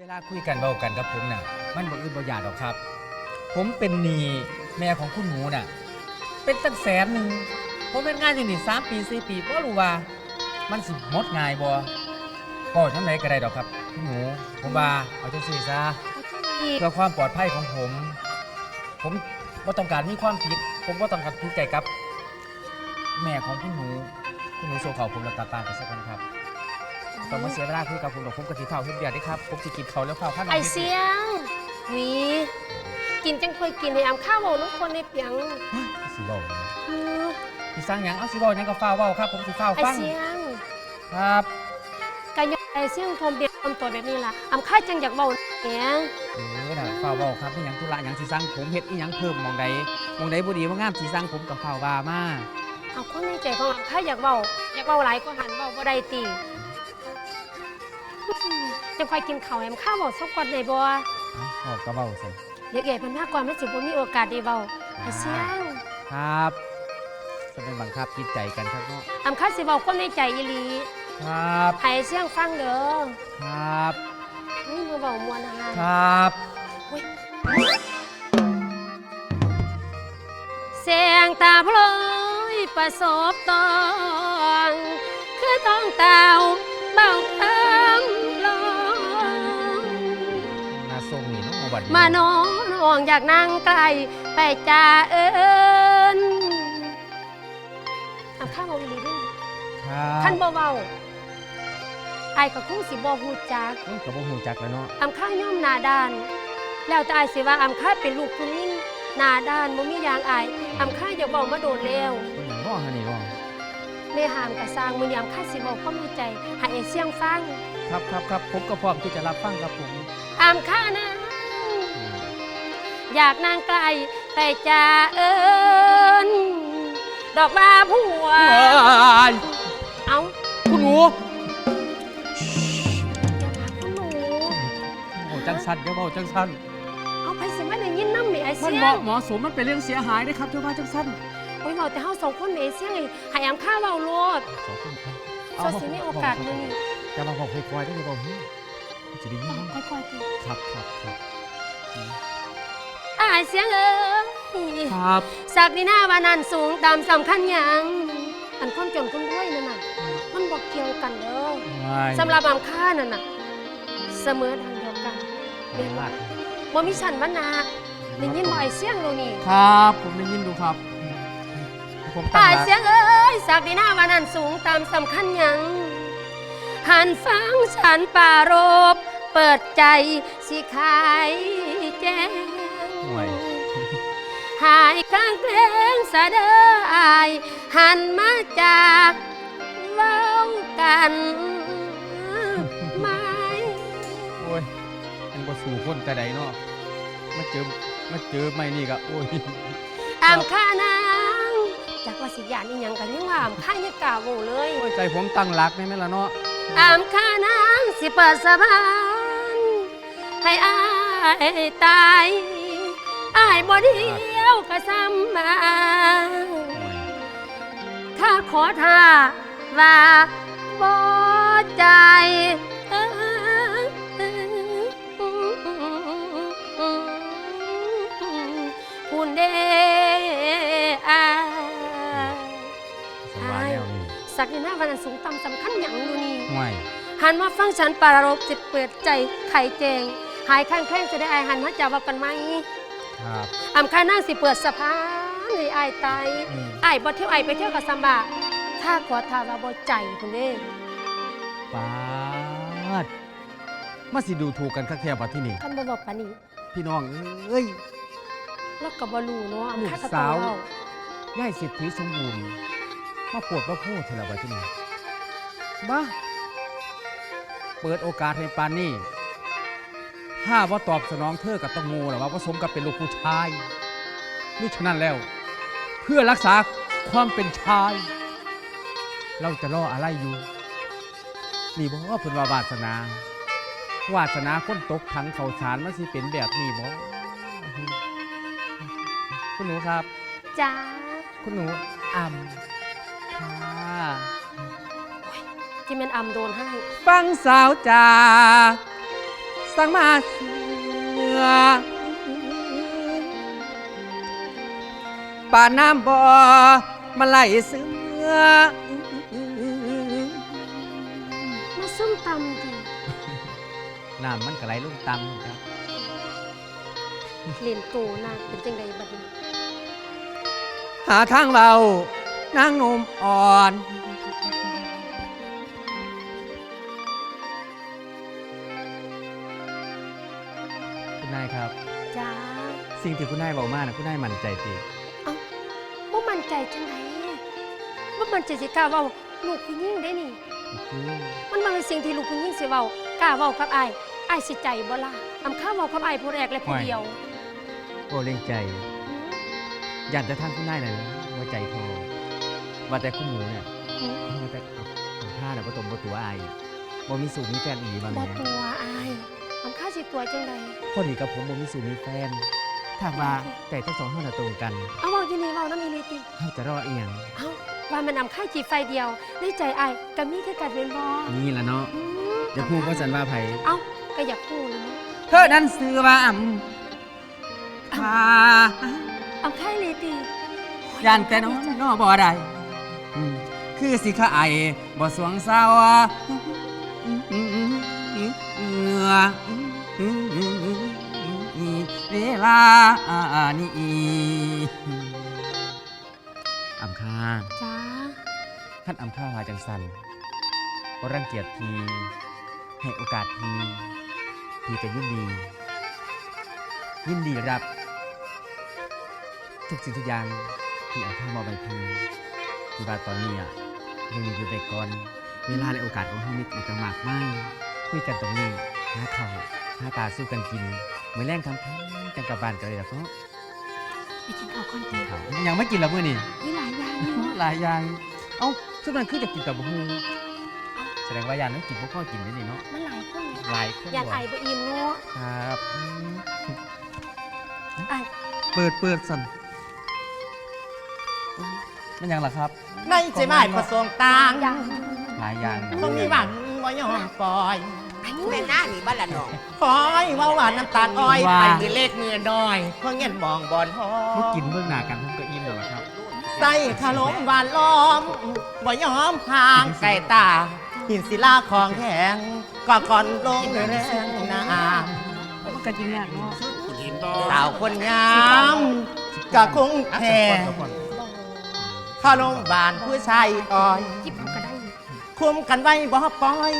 เวลาคุยกันเบากันกับผมน่ะ มันบ่อื่นบ่อยากหรอกครับ ผมเป็นหนี้แม่ของคุณหนูน่ะ เป็นตั้งแสนหนึ่งผมเป็นงานอยู่นี่สามปีสี่ปีก็รู้ว่า มันสิหมดง่ายบ่ก็ทำไหนก็ได้ดอกครับคุณหนูผมว่าเอาจังซี่ซะอีกเพื่อความปลอดภัยของผม ผมว่าต้องการมีความผิด ผมว่าต้องการผิดใจกับ แม่ของคุณหนู คุณหนูโซเขาผมแล้วตาตามไปสักคนครับ ต้องมาเสียเวลาคุยกับผมดอกผมกะทิเผาเฮ็ดเบียดได้ครับผมสิกินเขาวแล้วเผาข้าวน้องไอฮ็ดเสียงหวีกินจังค่อยกินให้อำข้าวเว้าน้ำคนในเปียงสิเว้าเลยเออสิสร้างหยังเอาสิเว้าหยังก็ฟ้าวเว้าครับ ผมสิฟ้าวไอฟังเสียงครับกายไอเสียงทมเบียงทมตัวแบบนี้ล่ะอำข้าจังอยากเว้าเสียงเออน่ะฟ้าวเว้าครับมีหยังธุระหยังสิสร้างผมเฮ็ดอีหยังเพิ่มหมองใดหมองใดบ่ดีบ่งามสิสร้างผมกับฟ้าวว่ามาเอาคนในใจของอำข้าอยากเว้าอยากเว้าหลายก็หันเว้าบ่ได้ติอืม จังค่อยกินข้าวให้อำข้าวเว้าสักก่อนได้บ่เอ้าเว้าก็เว้าสิเดี๋ยวเอ๋เพิ่นมาก่อนมันสิบ่มีโอกาสได้เว้าไอเสียงครับจะเป็นบังคับจิตใจกันครับเนาะอำข้าสิเว้าคนในใจอีหลีครับให้เสียงฟังเด้อครับนี่มาเว้ามวนอาหารครับเสียงตาพลอยประสบตอง คือต้องเต่าเบาคำ บัดมาโนนองอยากนั่งไกลไปจ่าเอิญเอาข้าวเอาอีหลีด้วยครับท่านบ่เบาไอ้ายก็คงสิบ่ฮู้จักโอ้ยกับบ่ฮู้จักแล้วเนาะอำข้าย่อมหนาด้าน แล้วแต่อายสิว่าอำข้าเป็นลูกผู้หญิงหนาด้านบ่มีอย่างอายอำข้าอย่าเว้ามาโดนแล้วเป็นหยังบ่ฮะนี่บ่แม่หามกะสร้างมือยามข้าสิบอกความในใจให้ไอ้เสียงฟัง ครับครับครับผมก็พร้อมที่จะรับฟังครับผมอามข้านะ อยากนางไกลแต่จะเอิญดอกว่าผัวว้ายเอาคุณหนูคุณหนู โอ้จังสันเดี๋ยวเว้าจังสันเอาไปสิมาได้ยินน้ำแม่ไอ้มันเสียเหมาะงเหมาะสมมันเป็นเรื่องเสียหายนะครับเจ้าว่าจังสันโอ้ยเราแต่เฮาสองคนแม่ไอ้เสียงไอ้ให้อามข้าเว้าโลดสองคนครับสอสิมีโอกาสมื้อนี้จะมาบอกค่อยๆได้บ่ฮู้จะได้ยินเอาค่อยๆกินครับครับครับ อ้ายเสียงเอ้ยครับสักดีหน้าว่านั้นสูงตามสำคัญหยังอันความจนคนรวยนั่นน่ะ มันบอกเกี่ยวกันเด้อว้ายสำหรับอำค่านั่นน่ะ เสมอทางเดียวกันไม่มากบ่มีฉันวันนาได้ยินบ่ไอเสียงโลนี่ครับ ผมได้ยินดูครับ ผมตั้ตางยหลักเสียงเอ้ยสักดีหน้าวันนั้นสูงตามสำคัญหยังหันฟังฉันปรารบ เปิดใจสิขายแจ้ง ห่วย หายข้างเพลงสะเดออายหันมาจากเว้ากันไหมโอ้ยยังบ่สู่คนแต่ใดเนาะมาเจอมาเจอไม่นี่ก็โอ้ยอามข้านางจากว่าสิยานอีหยังกันยังว่าอามข้ายังกล่าวโว้เลยโอ้ยใจผมตั้งหลักได้ไหมล่ะเนาะอามข้านางสิเปิดสะพานให้อายตาย อายบ่เดียวก็ซ้ำมาโอ้ยข้าขอท่าว่าบ่ใจคุณเดอาสบายแล้วนี่สักดินาวันนั้นสูงต่ำสำคัญอย่างดูนี่ ห่วยหันมาฟังฉันปรารบจิตเปิดใจไข่แจง หายข้างแคล้งจะได้อายหันมาจับว่ากันไหม ครับอำค่านั่งสิเปิดสะพานให้อายตายอืมไอ้ายบ่เที่ยวไอ้ายไปเที่ยวกับซัมบะถ้าขอทาว่าบ่ใจคุณเด้ปาดมาสิดูถูกกันคักแท้บัดที่นี่ คันบ่บอกปานนี้พี่น้องเอ้ย แล้วก็บ่รู้เนาะลูกข้าก็สาต้องวเล่าย่ายสิทธิสมบูรณ์มาปวดมาพูดเถอะละบัดที่นี่มาเปิดโอกาสให้ปานนี่ ถ้าว่าตอบสนองเธอกับต้องงูหรอว่าผสมกับเป็นลูกผู้ชายนี่ฉะนั้นแล้ว เพื่อรักษาความเป็นชาย เราจะรออะไรอยู่ นี่บอกว่าเป็นว่าวาสนา วาสนาคนตกถังเขาสารมันสิเป็นแบบนี้บ่คุณหนูครับจ้าคุณหนูอ่ำค่ะที่แม่นอำโดนให้ ฟังสาวจ่า สสั่งมาเสือป่าน้ำบ่อมาไหลเสือมาส้มตำดิน้ำมันก็ไหลลงตำครับเล่นโตนางเป็นจังไดบัดนี้ หาทางเบานางหนุ่มอ่อนคุณน สิ่งที่คุณนายบอกมานะคุณนายมั่นใจตีบ่มั่นใจจังไดบ่มั่นใจสิกล้าเว้าลูกผู้หญิงได้นี่มันบ่เป็นสิ่งที่ลูกผู้หญิงสิเว้ากล้าเว้ากับอ้ายอ้ายสิใจบ่ล่ะอำข้าเว้ากับอ้ายผู้แรกและผู้เดียวโอ้เล่งใจอยากจะทางคุณนายหน่อยนะว่าใจโทว่าแต่คุณหมูเนี่ยอืมว่าแต่ข้าน่ะบ่ตรงบ่ตัวอายบ่มีสูตรมีแฟนอีหลีบางบ่แม่ตัวอ้ายอำข้าสิตัวจังไดพอดีกับผมบ่มีสูตรมีแฟน ถ้าว่าใจทั้งสองเฮาน่ะตรงกันเอาเว้าอยู่นี่เว้านำอีหลีติเฮาจะรออีหยังเอ้าว่ามันอำข้าจีบไฟเดียว ในใจอ้ายก็มีคือกันเป็นบ่นี่ล่ะเนาะอืมจะพูดว่าสันว่าไผเอ้าก็อยากพูดแล้วเนาะเธอนั้นซื้อว่าอำพาอำข้าอีหลีติย่านแต่น้องนอบ่ได้อืมคือสิขาไอบ่สวงเศร้าเว ลานี้อำคาจ้าท่านอำคาว่าจังสันบ่รังเกียจทีให้โอกาสทีทีจะยินดี ยินดีรับ ทุกสิ่งทุกอย่างที่อำคามาไปพีที่ว่าตอนนี้อะยังมีอยู่ในก่อน เวลาและโอกาสของเฮามีอีกต่างมากมายคุยกันตรงนี้หาข้าว หาปลาสู้กันกินมื้อแรงคำพันกันกลับบ้านกันเลยล่ะเนาะไปกินข้าวก่อนติครับยังไม่กินแล้วมื้อนี้มีหลายอย่างนี่เนาะหลายอย่าง เอ้าซึ่งมันคือจะกินกับบุฮูแสดงว่ายานนั้นกินพวกข้อกินได้นี่เนาะมันหลายคนเนี่ยหลายคนอยากไอบ่อิ่มเนาะครับอืมไอเปิดเปิดสั่นมันยังล่ะครับในใจหมายประสงค์ต่างอย่างหลายอย่างคงมีหวังว่ายอมปล่อย แม่หน้านี่บ้านละน้องคอยว่าหวานน้ำตาลอ้อยไปมีเลขมือน้อยเพราะเงี้ยมองบอลหอเมื่อมกินเบื้องหน้ากันผมก็อิ่มแล้วล่ะครับ ใส่ขนมหวานล้อมว่ายอมห่างไก่ตา หินศิลาของแข็งก็ก่อนลงแรงน้มันก็กินยากเนาะำสาวคนงามก็คงแท้เข้าโรงพยาบาลผู้ชายอ้อย จิบเอาก็ได้ คุมกันไว้บ่ปล่อย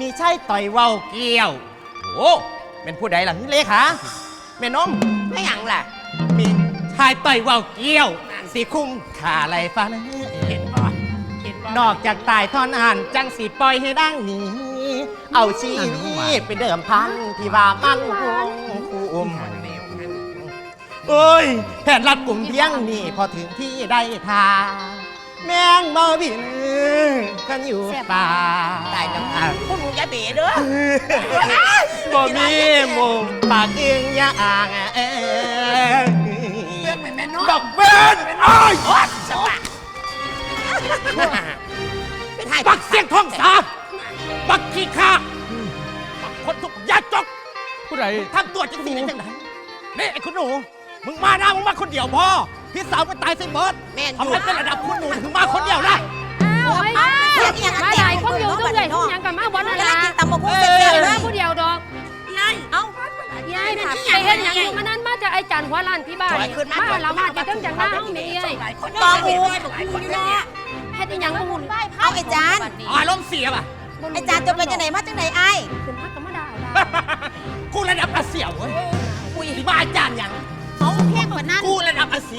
มีใช่ต่อยเว้าเกี้ยวโอ้เป็นผู้ใดล่ะเลขาแม่นมไม่หยังล่ะ มีชายต่อยเว้าเกี้ยวสีคุ้มขาไรฟันเห็นบ่นบ่นอกจากตายทอนอาหารจังสีปล่อยให้ดังหนี้เอาชีวิตเป็นเดิมพันที่ว่ามันคงคุ้มโอ้ยแผนรับกลุ่มเพียงนี่พอถึงที่ได้ทา แมงมาบินกันอยู่ป่าตายแล้วพวกหนูอย่าเบ๋เด้อบ่มีหมุมปากยิงยาอ่างเอ้ยเรื่องแม่แม่น้องดอกเบิ้นอ้ายโอ๊ยสว่างเป็นไห้ปักเสียงท้องสาปักขี้ข้าปักคนทุกอยาจกผู้ใดทำตัวจังสีได้จังไหนนี่ไอ้คุณหนูมึงมาหน้ามึงมาคนเดียวพอ พี่สาวมันตายสิเบิร์ดแม่นอทำยู่ไมเป็นระดับคุณหนูถึงมาคนเดียวล่ะอ้าวไอ้อ้าวเสียงอีหยังมาหลายคนอยู่ทุกเลยทุกอย่างกันมาวันนั้นกำลัละงกินตำบักหุ่งเอ้เสร็ยจเดี๋ยวเลมายผู้เดียวดอกยายเอ้ายายนั่นไปเห็นอย่างอยู่มานั้นมาจากไอ้จันหัวล้านที่บ้านถอยขึ้นมามาละมาจะต้องจากหน้าห้องนี้เอ้ยตองหูนี่แหละเฮ็ดอีหยังบ่หุ่นเอาไอ้จานอารมณ์เสียป่ะไอ้จานจะเป็นจังไหนมาจังไหนไอ้ขึ้น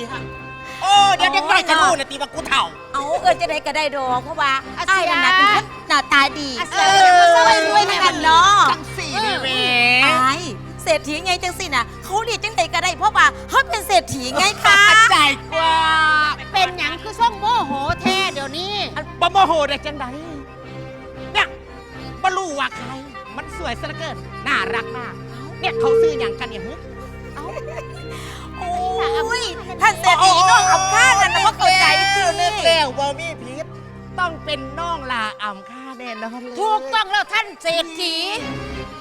ระดับอาเสียโอ้เดี๋ยวเด็กน้อยจะรู้นะตีว่ากูเถ่า เอาเออจะได้ก็ได้ดอกเพราะว่าไอ้นั่นน่ะเป็นคนหน้าตาดีเออ สวยด้วยในกันเนาะจังสี่นี่เว้ไอ้เศรษฐีไงจังสิน่ะ เขาเรียกจังใดก็ได้เพราะว่าเขาเป็นเศรษฐีไงคะใจกว่าเป็นหยังคือส่งโมโหแท้เดี๋ยวนี้อันบะโมโหได้จังไดเนี่ยบรู้ว่าใคร มันสวยซะเหลือเกิน น่ารักมาก เนี่ยเขาซื้ออย่างกันเนี่ยฮึ โอ้ยท่านเศรษฐีน้องอำค่ากันนะว่าเข้าใจเสื้อสิเลือกแล้วบอมี่พีทต้องเป็นน้องลาอ่ำค่าแน่นอนเลยถูกต้องแล้วท่านเศรษฐี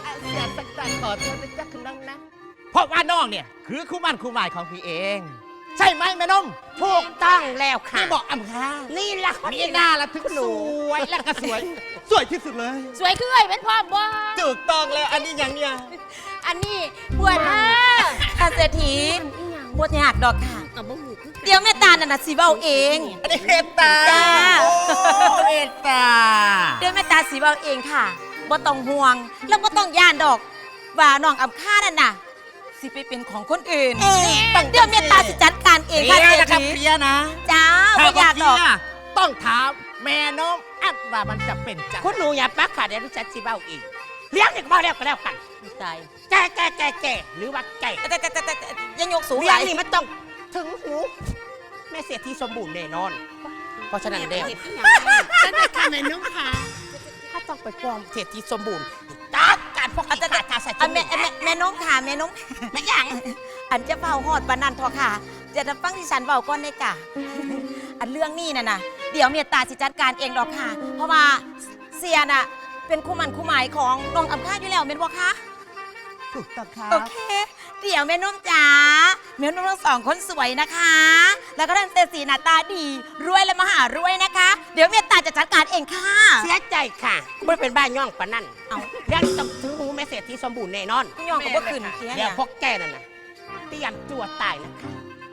เเสียสักการขอโทษนะจ๊ะคุณน้องนะเพราะว่าน้องเนี่ยคือคู่มั่นคู่หมายของพี่เอง ใช่ไหมแม่นมถูกต้องแล้วค่ะที่บอกอำคานี่ล่ะมีหน้าละถึงสวยและก็สวย สวยที่สุดเลย สวยคือเอ้ยเป็นพ่อบ่ถูกต้องแล้วอันนี้อย่างเนี้ยอันนี้บัวล่าค่ะเศรษฐีอีหยัง บวชยากดอกค่ะ กับบ่หูคือกันเดี๋ยวแม่ตาลน่ะนะสิเว้าเอง อันนี้เมตตาจ้า โอ้เมตตา เดี๋ยวแม่ตาสิเว้าเองค่ะบ่ต้องห่วง แล้วบ่ต้องย่านดอก ว่าน้องอำค่านั่นน่ะ สิไปเป็นของคนอื่นเดี๋ยวแม่ตาสิจัดการเองเคลีค่ะยเศรร์ษนะครับฐีเคลียร์นะจ้าถ้าบ่อยากเคดลีอกยร์ต้องถามแม่น้องอัดว่ามันจะเป็นจังคุณหนูอย่าปักค่ะเดี๋ยวดิฉันสิเบ้าอีกเลี้ยงเด็กบ่แล้วก็แล้วกัน ตายแก่แก่แก่แก่หรือว่าแก่แต่แต่แต่แต่แต่ยังยกสูงหเลี้ยลางยนี่มันต้องถึงหูแม่เสียที่สมบูรณ์แน่นอน เพราะฉะนั้นเดียวฉันได้ค่ะแม่นุ่มค่ะถ้าต้องไปกองเสียที่สมบูรณ์ตัดการพวกอาจารย์ทาใส่จอันมูแม่กอันแม่แม่น้องค่ะแม่น้องไม่ยังอันจะเฝ้าหอดปานนันทอะค่ะจะจะฟังที่ฉันเบาก่อนเลยกะ อันเรื่องนี้น่ะนะเดี๋ยวเมียตาสิจัดการเองดอกค่ะ เพราะว่าเสียน่ะเป็นคู่หมันคู่หมายของน้องอำค่าอยู่แล้วเป็นบ่คะ ถูกต้องครับ โอเค เดี๋ยวแม่นุ่มจ๋าแม่นุ่มทั้งสองคนสวยนะคะ แล้วก็ท่านเศรษฐีหน้าตาดี รวยและมหารวยนะคะ เดี๋ยวเมียตาจะจัดการเองค่ะ เสียใจค่ะไม่เป็นบ้านย่องปานนั่นเอาเลี้ยงต้องถึงหูแม่เสียที่สมบูรณ์แน่นอนพี่ยองกับบ่ขึ้นเสียเดี๋เนี่ยวยพวกแกนั่นน่ะเตรียมตัวตายนะคะ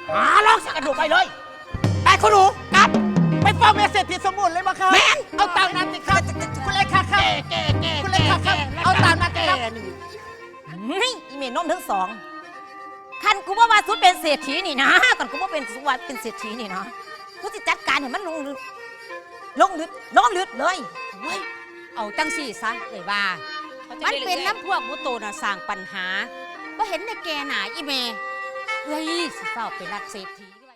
หาลอกสักกระดูกไปเลยไปคุณหนูกลับ ไปเฝ้าแม่เศรษฐีสมุนเลยมาครับแม่น เอาตามนั้นสิครับคุณเลขาครับแก่แก่คุณเลขาครับ เอาตามนั้นสิครับแก่นี่เฮ้ยอีเมนนมทั้งสองคันกูว่าว่าสุดเป็นเศรษฐีนี่นะก่อนกูว่าเป็นสุวัเป็นเศรษฐีนี่นะกูจะจัดการให้มันลงลึกลงลึกน้อมลึกเลยเว้ยเอาจังสี่ซะเลยว่ามันเป็นน้ำพวกมุโตน่ะสร้างปัญหาว่าเห็นในแกหนาอีเมเฮ้ยสิเฝ้าไปรักเศรษฐีด้วย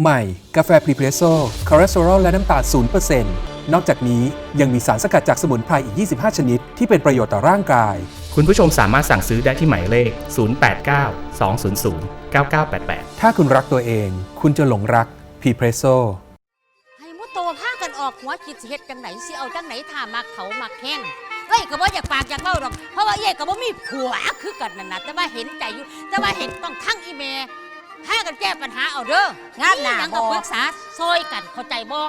ใหม่ กาแฟพรีเพรสโซ่คอเลสเตอรอลและน้ำตาล0%นนอกจากนี้ยังมีสารสกัดจากสมุนไพรอีก 25 ชนิด ที่เป็นประโยชน์ต่อร่างกาย คุณผู้ชมสามารถสั่งซื้อได้ที่หมายเลข 089 200 9988 ถ้าคุณรักตัวเอง คุณจะหลงรักพรีเพรสโซ่ให้มุโตพากันออกหัวคิดสิเฮ็ดจังไหนสิเอาจังไหนถ้ามักเขามักแห้งเอ้ยก็บ่อยากปากอยากเล่าดอกเพราะว่าเอ้ยก็บ่มีผัวคือกันนั่นน่ะแต่ว่าเห็นใจอยู่แต่ว่าเห็นต้องทั้งอีเมพากันแก้ปัญหาเอาเด้องามหน้าหยังบ่ก็ปรึกษาซอยกันเข้าใจบ่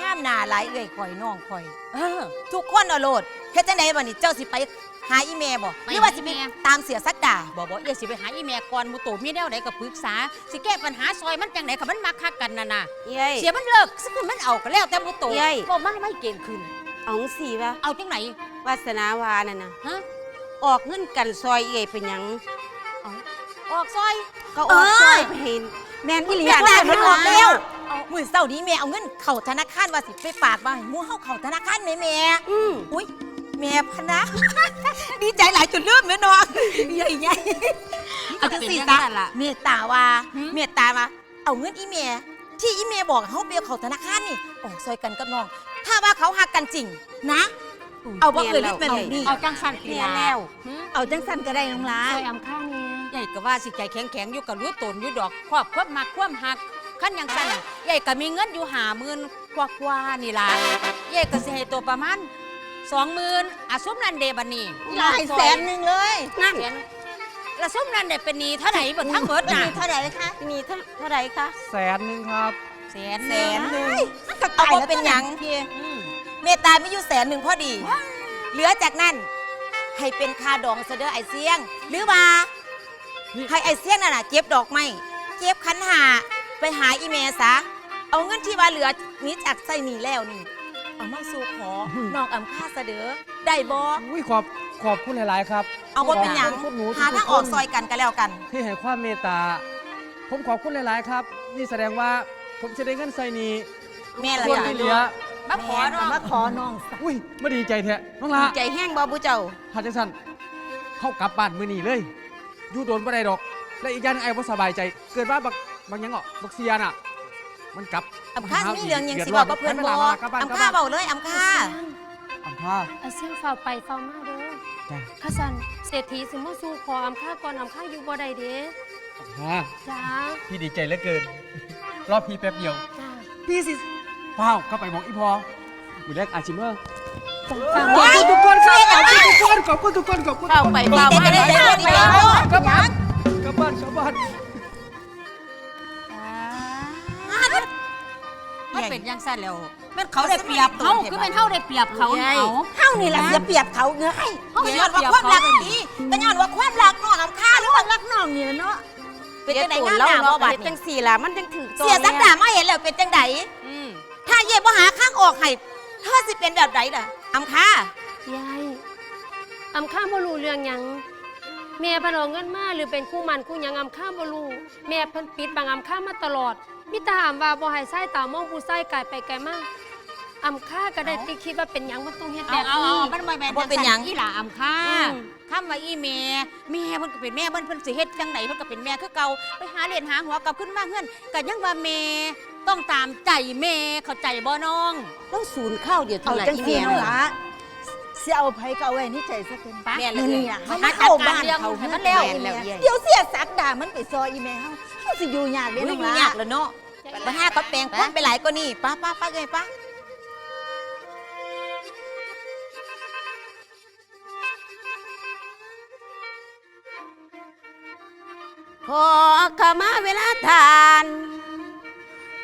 งามหน้าหลายเอ่ยข่อยน้องข่อย เออทุกคนเอาโลด เฮ็ดจังไดบัดนี้เจ้าสิไปหาอีเมบ่ไปหรือว่าสิไปหาอีเมตามเสียสักดาบอกบอกเอ้ยสิไปหาอีเมก่อนมุโตมีแนวไหนก็ปรึกษาสิแก้ปัญหาซอยมันจังไหนก็มันมักคักกันน่ะน่ะเย้ยเสียมันเลิกซึ่งมันเอาก็แล้วแต่มุโตเย้ยก็มันไม่เก่งขึ้นเอาสีวะเอาจังไหนวาสนาวานั่นนะฮะออกเงินกันซอยเอ๋ยเป็นหยังออกซอยก็ออกซอยไปเห็นแม่นอีหลีอยากได้มันออกแล้วเอามื้อเช้านี้แม่เอาเงินเข้าธนาคารว่าสิไปฝากบ่ให้หมู่เฮาเข้าธนาคารแม่แม่อืมอุ้ย แม่พะนะ ดีใจหลายจนลืมแม่น้องใหญ่ใหญ่เอาจังสี่ซะเมตตาว่าเมตตาว่าเอาเงินอีเมที่อีเมบอกเฮาไปเข้าธนาคารนี่ออกซอยกันกับน้อง ถ้าว่าเขาหักกันจริงนะ เอาบ่เอ่ยลิดแม่นนี่เอาจังสันปีเมียลาแล้วหึเอาจังสันก็ได้น้องลาซอยอำค่าเนี่ยใหญ่ก็ว่าสิใจแข็งแข็งๆอยู่กับรู้ตนอยู่ดอกครอบควบมักควบหักขั้นยังสั่นใหญ่ก็มีเงินอยู่หาหมื่นกว่ากว่าๆนี่ล่ะใหญ่ก็สิให้ตัวประมาณ สองหมื่นอะซุ้มนันเดบันนี่หลายแสนหนึ่งเลยนั่นแสนและซุ้มนันเดเป็นหนี้เท่าไหร่บนทั้งเบิดน่ะมีเท่าไหร่คะมีเท่าเท่าไหร่คะแสนหนึ่งครับ แสนแสนหนึ่งมันก็เอาตายบ่แล้วเป็นหยังพี่อืมเมตตาไม่อยู่แสนหนึ่งพอดี เหลือจากนั้นให้เป็นค่าดองเสเดอไอเสียง หรือว่านี่ให้ไอเสียงนั่นน่ะเก็บดอกไม้เก็บขันหาไปหาอีเมซะเอาเงินที่ว่าเหลือนี้จากใส่หนีแล้วนี่ เอามาสู่ขอน้องอำค่าเสเดอได้บ่อุ้ยขอบขอบคุณหลาย ๆ ครับเอาบ่เป็นหยังขอบคุณหนูหาทางออกทุๆคนซอยกันก็แล้วกัน ที่ให้ความเมตตา ผมขอบคุณหลาย ๆ ครับ นี่แสดงว่าผมจะได้เงินใส่หนี้แม่ละส่วนจ้ะที่เหลือมาขอเนาะมาขอน้องสักอุ้ยไม่ดีใจแท้น้องลาใจแห้งบ่บุเจ้าถ้าจังสันเข้ากลับบ้านมื้อนี้เลยอยู่โดนบ่ได้ดอก และอีกอย่างหนึงไอ้บ่สบายใจ เกิดว่าบักบางหยังอะบักเสียน่ะ มันกลับอำค่ามีเรื่องหยังดืสิดบอกกับเพื่อนไม่บ่ป็ไรมากลับบ้านกลับอำค่าบ้านเบาเลยอำค่าอำค่าเอาเสียงเฝ้าไปเฝ้ามาเด้อจ้ะข้าสันเศรษฐีสิมาสู่ขออำค่าก่อนอำค่าอยู่บ่ได้เด้อำค่าจ้าพี่ดีใจเหลือเกิน รอพี่แป๊บเดียวจ้าพี่สิเฝ้าวเข้าไปบอกอีพอมือแรกอาชิเมอร์ตามขอบคุณทุกคนครับขอบคุณทุกคนขอบคุณทุกคนขอบคุณเข้าไปเฝ้าดีมาใจดีใจดีใจกลับบ้านกลับบ้านกลับบ้าน เป็นยังสั้นแล้วแม่นเขาได้เปรียบเฮาคือเป็นเฮาได้เปรียบเขาเอา เฮานี่แหละเสียเปรียบเขาเงยเฮาเป็นเสีย้ยอนเปรีว่ายบความเขารักดีเป็นย้อนว่าความรักน้องอำค่าหรือว่ารักน้องนี่แหละเนาะเป็นจังไดงานหน้าบ่บัดจันี้งสี่ล่ะมันจังถือเสียสักดามาเห็นแล้วเป็นจังไดอืมถ้าเย่บ่หาข้างออกให้เธอสิเป็นแบบใดล่ะอำค่ายายอำข้ามบ่รู้เรื่องหยัง แม่เพนเอาเงินมาหรือเป็นคู่มันคู่หยังอำข้ามบ่รู้แม่เพิ่นปิดบังอำข้ามมาตลอดมิตรถามว่าบ่ให้ใส่ตามองผู้ใส่ไกลไปไกลมาอำค่าก็ได้ติคิดว่าเป็นหยังมันต้องเฮ็ดเอาแบบเอานี้เอามันบ่แม่นบ่เป็นหยัง อีหล่าอำค่าอืมคำว่าอีแม่แม่เพิ่นก็เป็นแม่เพิ่นเพิ่นสิเฮ็ดจังไดเพิ่นก็เป็นแม่คือเก่าไปหาเรียนหาหัวกลับขึ้นมาเฮือนก็ยังว่าแม่ต้องตามใจแม่เข้าใจบ่น้อง ต้องศูนย์ข้าวเดียวเท่าเอานั้นจังอีซี่เมียเนาะล่ะ เสียเอาไผก็เอาไว้ในใจซะเพิ่นปะแม่นเลมื้ยอนี้อะให้เฮามามาเข้าบ้านจัดการเขาเรื่องให้เฮืมัอนนแล้วแล้วเดี๋ยวเสียสักดามันไปซอยอีแม่เฮาเฮาสิอยู่ยากเด้อุ้ยน้องอยู่ล่ะยากแล้วเนาะบ่หาก็แปลงคนไปหลายกว่านี้ป้าป้าป้าเลยป้าขอขมาเวลาทาน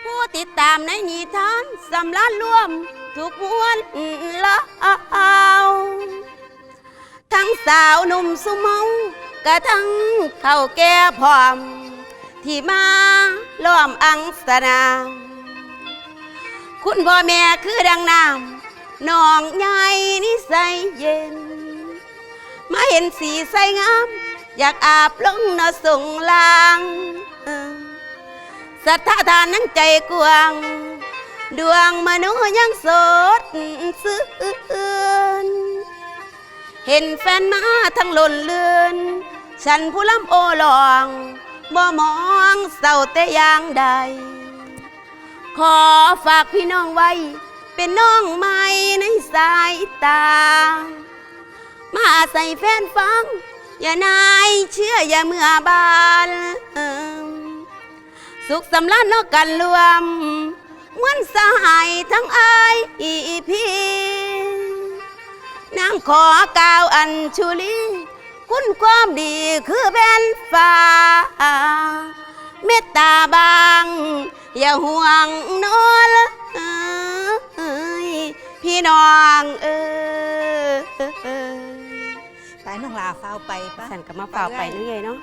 ผู้ติดตามในนิทานสำลันร่วม ทุกมวลละเอาทั้งสาวหนุ่มสุมากระทั่งเท่าแก่พร้อม ที่มาล้อมอังสนาคุณพ่อแม่คือดังน้ำน้องใหญ่นิสัยเย็น มาเห็นสีใสงาม อยากอาบลงนอส่งลางศรัทธาทานนั้นใจกวาง ดวงมนุษย์ยังสดซื่นเห็นแฟนมาทั้งหล่นเลือนฉันผู้ล้ำโอลองบ่มองเศร้าแต่อย่างใด ขอฝากพี่น้องไว้ เป็นน้องใหม่ในสายตา มาใส่แฟนฟัง อย่านายเชื่ออย่าเมื่อบาน สุขสำลันนกกันรวม มวนสหายทั้งอายอีพีนางขอกล่าวอัญชุลี คุณความดีคือแผ่นฟ้า เมตตาบาง อย่าห่วงนอนเอ้ยพี่น้องเอ้ยไปน้องลาฟ้าวไปปะฉันก็มาเฝ้าไปเรื่อยเนาะ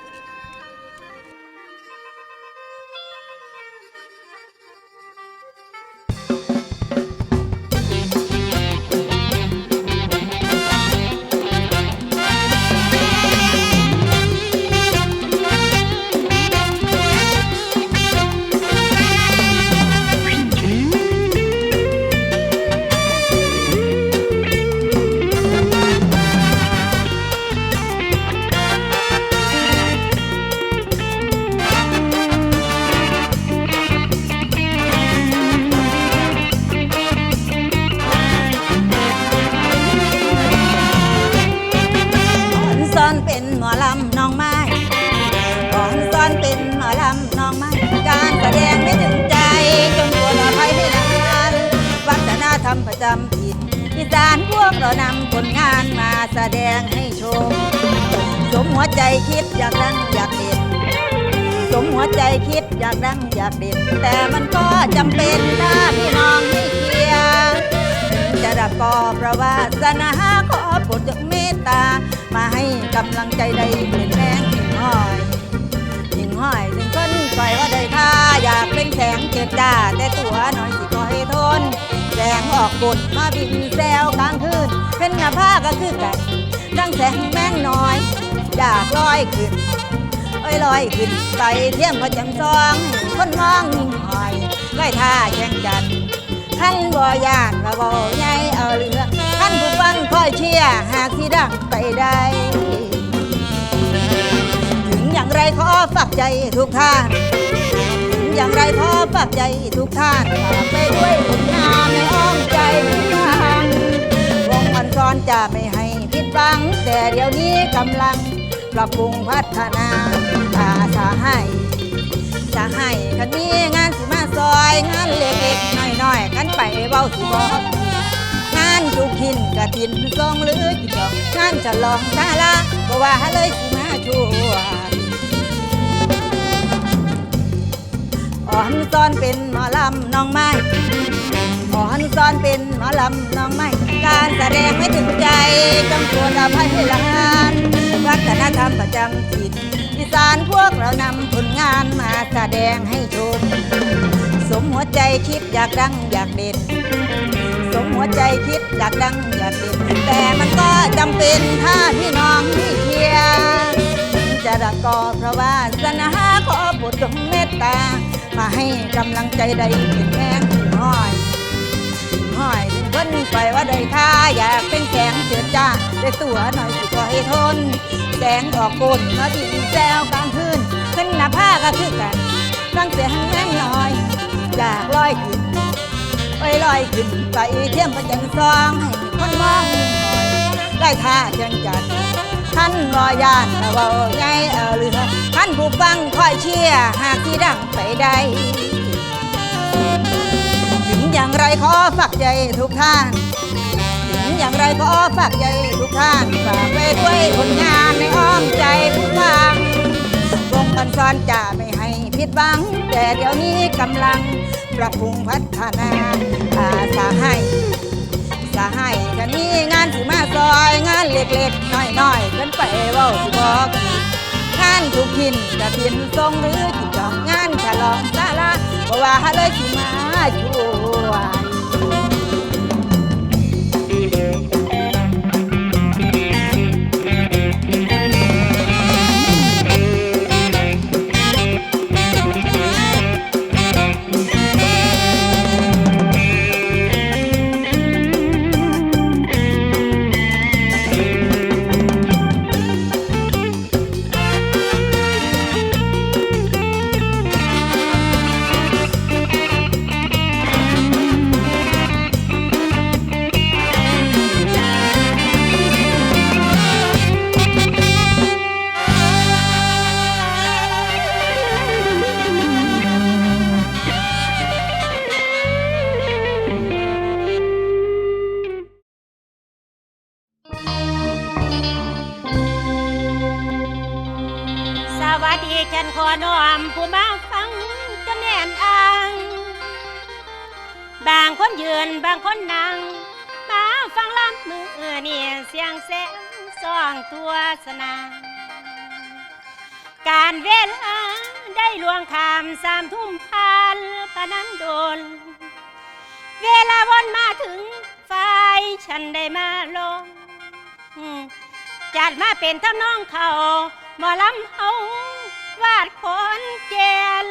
จำถิ่นอีสานพวกเรานำผลงานมาแสดงให้ชม สมหัวใจคิดอยากดังอยากเด่นสมหัวใจคิดอยากดังอยากเด่นแต่มันก็จำเป็นถ้าพี่น้องไม่เคลียร์จะดับกอเพราะว่าสนาขอโปรดจงเมตตา มาให้กำลังใจได้เป็นแรงหิ่งห้อยหิ่งห้อยถึงคนคอยว่าได้ท่าอยากเป็นแสงเจิดจ้าแต่ตัวน้อยสิคอยทน แสงออกบทมาบินแซวกลางคืนเป็นหน้าผ้าก็คือกันดังแสงแมงน้อยอยากลอยขึ้นเอ้ยลอยขึ้นไปเทียมพระจำซองคนมองหิ่งหอยไล่ท่าแข่งกันขั้นบ่ยานว่าบ่ใหญ่เอาเรือขั้นผู้ฟังคอยเชียร์หากสิดังไปได้ถึงอย่างไรขอฝากใจทุกท่าน อย่างไรขอฝากใจทุกท่านฝากไปด้วยผลงานในอ้อมใจทุกท่านวงมันซ้อนจะไม่ให้ผิดหวัง แต่เดี๋ยวนี้กำลังปรับปรุงพัฒนาอาสาให้จะให้กันมีงานสิมาซอยงานเล็กๆน้อยๆกันไปเบาสิบอกทุกขินกะทินทรงหรือจิตดอกงานจะลองซาลาก็ว่าเลยสิมาช่วย อ่อนซ้อนเป็นหมอลำน้องไม้อ่อนซ้อนเป็นหมอลำน้องไม้การแสดงไม่ถึงใจต้องโปรอภัยให้ลานวัฒนธรรมประจำถิ่นอีสานพวกเรานำผลงานมาแสดงให้ชม สมหัวใจคิดอยากดังอยากเด่นสมหัวใจคิดอยากดังอยากเด่นแต่มันก็จำเป็นถ้าพี่น้องไม่เชียจะรักก็เพราะว่าสนาขอโปรเมตตา มาให้กำลังใจได้เป็นแรงห้อยห้อยเพิ่นไปว่าได้ค่าอยากเป็นแสงเสือจ้าได้ตัวหน่อยสิก็ให้ทน แสงออกกลมาดินแซวกลางคืนขึ้นหน้าผ้าก็คือกันตั้งเสียงแม่งหน่อยอยากลอยขึ้นไปลอยขึ้นไปเทียมประจันซองให้คนมองหน่อยได้ท่าเชิงจัน ท่านรอยานเบาใหญ่เอาเรือท่านผู้ฟังคอยเชียร์หากที่ดังไปได้ถึงอย่างไรขอฝากใจทุกท่าน ถึงอย่างไรขอฝากใจทุกท่านฝากไปด้วยผลงานในอ้อมใจผู้ฟังวงกันซ้อนจะไม่ให้ผิดหวัง แต่เดี๋ยวนี้กำลังปรับปรุงพัฒนาอาสาให้ ก็ให้กันนี้งานสิมาซอยงานเล็กๆน้อยๆกันไปเว่าสิบอกงานทุกพินกระพินทรงหรือจิตจองงานฉลองสาลาบ่ว่าเลยสิมาชัวย นอน้อมผู้มาฟังจนแน่นอ่าง บางคนยืนบางคนนั่ง มาฟังลำมือเนี่ยเสียงแสงสองตัวสนางการเวลาได้ลวงคำสามทุ่มพันปนันโดน เวลาวนมาถึงฝ่ายฉันได้มาลงจัดมาเป็นทำนองเขาหมอลำเฮา วาดคนเจน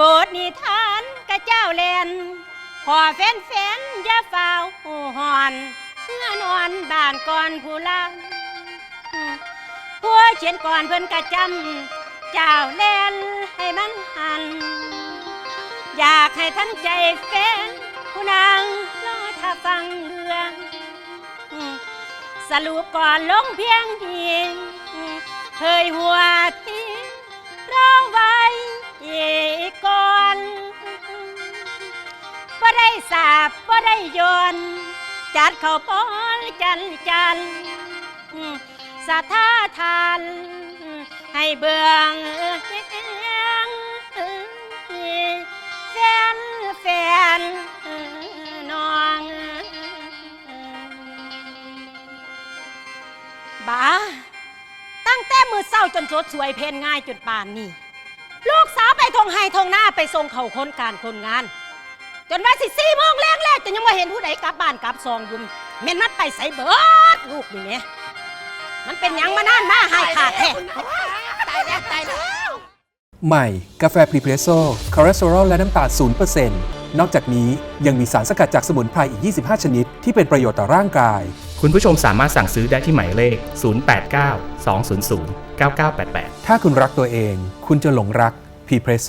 บทนิทานกะเจ้าเล่นพอแฟนแฟนอย่าเฝ้าหูหอนเพื่อนอนบ้านก่อนผู้ลังผู้เขียนก่อนเพิ่นกะจำเจ้าเล่นให้มันหัน อยากให้ท่านใจแฟนผู้นางรอถ้าฟังเรื่อง สรุปก่อนลงเพียงเพียง เคยหัวที่ร้องไว้อีกก่อนบ่ได้สาบบ่ได้โยนจัดเข้าปอนจันจันสาธาทานให้เบือง สดสวยเพนง่ายจนป่านนี้ลูกสาวไปทงไห้ทงหน้าไปส่งเขาคนการคนงาน จนว่าสิสี่โมงแรกแรกจะยังไม่เห็นผู้ใดกลับบ้านกลับซองอยุ่มเม่นมันไปใส่เบิดลูกนี่แหม่มันเป็นหยังมานานมาหายขาดแท้ ตายแล้วตายแล้ว ใหม่ กาแฟพรีเพรสโซ่คอเลสเตอรอลและน้ำตาล0%นนอกจากนี้ยังมีสารสกัดจากสมุนไพรอีก 25 ชนิด ที่เป็นประโยชน์ต่อร่างกาย คุณผู้ชมสามารถสั่งซื้อได้ที่หมายเลข 089 200 9988 ถ้าคุณรักตัวเอง คุณจะหลงรักพรีเพรสโซ